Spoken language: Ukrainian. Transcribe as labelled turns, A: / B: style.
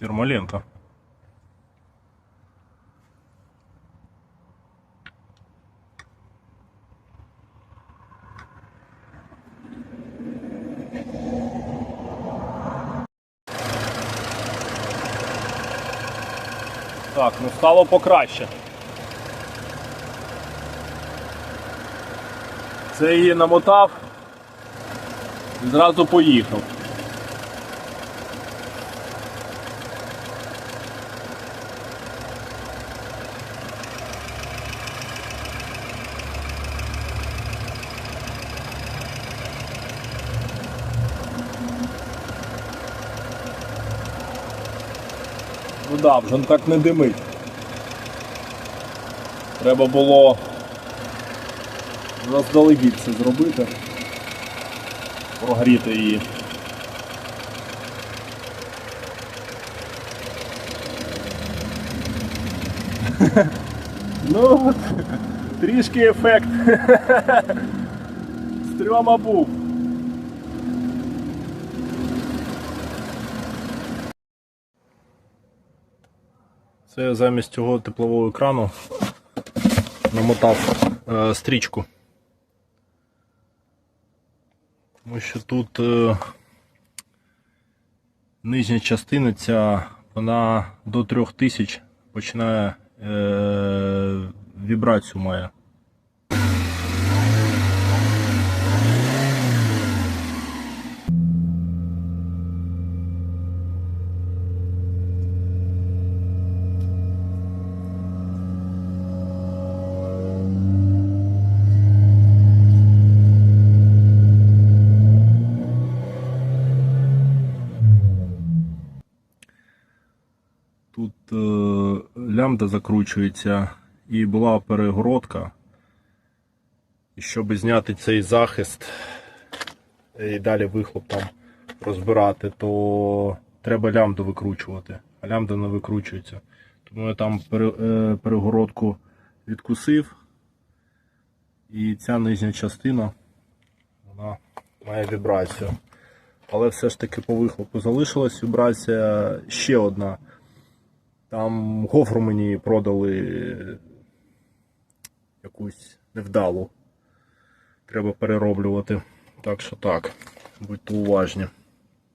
A: Термолента. Так, ну стало покраще. Це її намотав і зразу поїхав. Ну да, вже так не димить. Треба було заздалегідь це зробити. Прогріти її. ну, трішки ефект. Стрьома був. Це я замість цього теплового екрану намотав е, стрічку. Тому що тут е, нижня частина ця, вона до 3000 починає е, вібрацію має. Тут е, лямбда закручується і була перегородка. І щоб зняти цей захист і далі вихлоп там розбирати, то треба лямбду викручувати. А лямбда не викручується. Тому я там е, перегородку відкусив. І ця нижня частина вона має вібрацію. Але все ж таки по вихлопу залишилась вібрація ще одна. Там гофру мені продали якусь невдалу. Треба перероблювати. Так що так, будьте уважні.